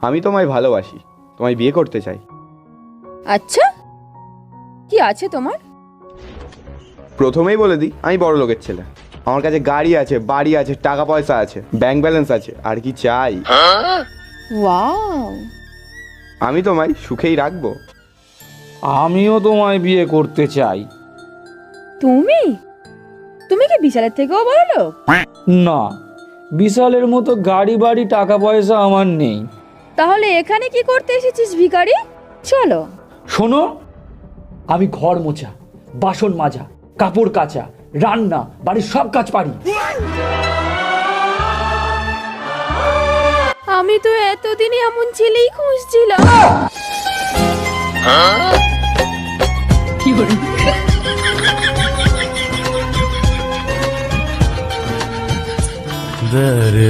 আমি তোমায় ভালোবাসি। তোমায় বিয়ে করতে চাই। আচ্ছা? কি আছে তোমার? প্রথমেই বলে দিই আমি বড় লোকের ছেলে। আমার কাছে গাড়ি আছে বাড়ি আছে টাকা পয়সা আছে ব্যাংক ব্যালেন্স আছে আর কি চাই। ওয়াও। আমি তোমায় সুখেই রাখব। আমিও তোমায় বিয়ে করতে চাই। তুমি? তুমি কি বিশালের থেকেও বড় লোক? না বিশালের মতো গাড়ি বাড়ি টাকা পয়সা আমার নেই। তাহলে এখানে কি করতে এসেছিস ভিখারি? চলো। শোনো আমি ঘর মোছা বাসন মাজা কাপড় কাচা রান্না বাড়ির সব কাজ পারি। আমি তো এতদিন এমন ছেলেই খুঁজছিলাম। নাও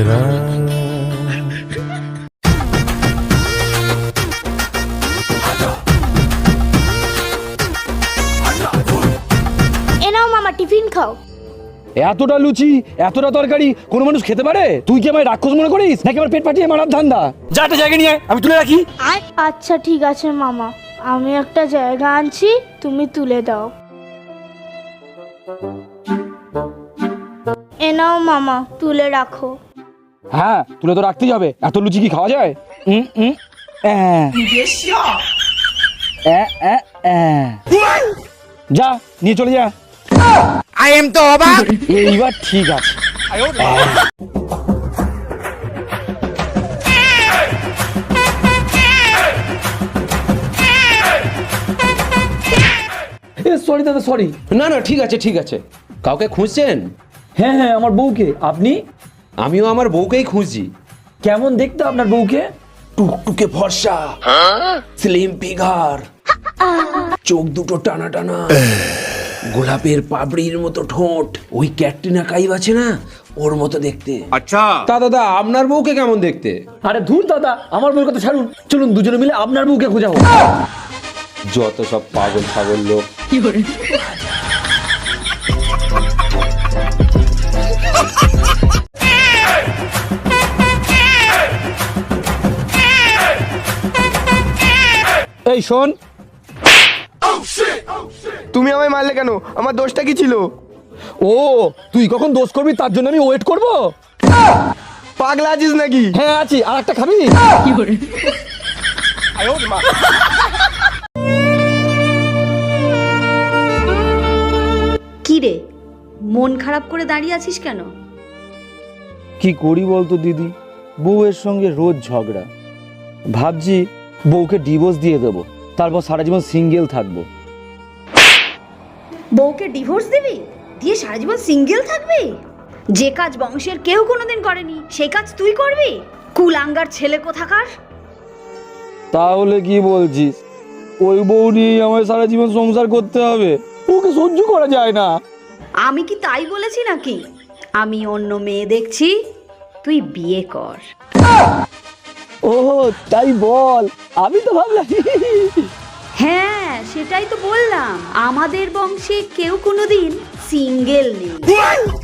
মামা টিফিন খাও। এতটা লুচি এতটা তরকারি কোনো মানুষ খেতে পারে? তুই কি আমায় রাক্ষস মনে করিস? নাকি আমার পেট পাঠিয়ে মারার ধান্দা? যা একটা জায়গা নিয়ে আয়, আমি তুলে রাখি। আচ্ছা ঠিক আছে মামা। আমি একটা জায়গা আনছি তুমি তুলে দাও। এ নাও মামা তুলে রাখো। হ্যাঁ তুলে তো রাখতেই হবে। এত লুচি কি খাওয়া যায়? উম, উম, অ্যাঁ। অ্যাঁ, অ্যাঁ, অ্যাঁ। যা নিয়ে চলে যা। আই এম তো অবাক এইবার ঠিক আছে। সরি দাদা সরি না না ঠিক আছে ঠিক আছে। কাউকে খুঁজছেন? হ্যাঁ হ্যাঁ আমার বউকে। আপনি? আমিও আমার বউকেই খুঁজছি কেমন দেখতে আপনার বউকে? টুকটুকে ভরসা। স্লিম ফিগার চোখ দুটো টানা টানা। গোলাপের পাপড়ির মতো ঠোঁট। ওই ক্যাটরিনা কাইব আছে না? ওর মতো দেখতে। আচ্ছা। তা দাদা আপনার বউকে কেমন দেখতে? আরে ধুর দাদা আমার বউর কথা ছাড়ুন। চলুন দুজনে মিলে আপনার বউকে খোঁজা হোক যত সব পাগল ছাগল লোক। এই শোন তুমি আমায় মারলে কেন? আমার দোষটা কি ছিল? ও তুই কখন দোষ করবি তার জন্য আমি ওয়েট করব? পাগলা আছিস নাকি? হ্যাঁ আছি। আর একটা খাবি? কি রে? মন খারাপ করে দাঁড়িয়ে আছিস কেন? কি করি বলতো দিদি? বউয়ের সঙ্গে রোজ ঝগড়া। ভাবছি বউকে ডিভোর্স দিয়ে দেবো। তারপর সারা জীবন সিঙ্গেল থাকব। বউকে ডিভোর্স দিবি? দিয়ে সারা জীবন সিঙ্গেল থাকবি? যে কাজ বংশের কেউ কোনোদিন করেনি সেই কাজ তুই করবি? কুলাঙ্গার ছেলে কোথাকার? তাহলে কি বলছিস? ওই বউ নিয়ে আমায় সারা জীবন সংসার করতে হবে। ওকে সহ্য করা যায় না। আমি কি তাই বলেছি নাকি? আমি অন্য মেয়ে দেখছি তুই বিয়ে কর। ও তাই বল। আমি তো ভাবলাম সেটাই তো বললাম। আমাদের বংশে কেউ কোনোদিন সিঙ্গেল নেই।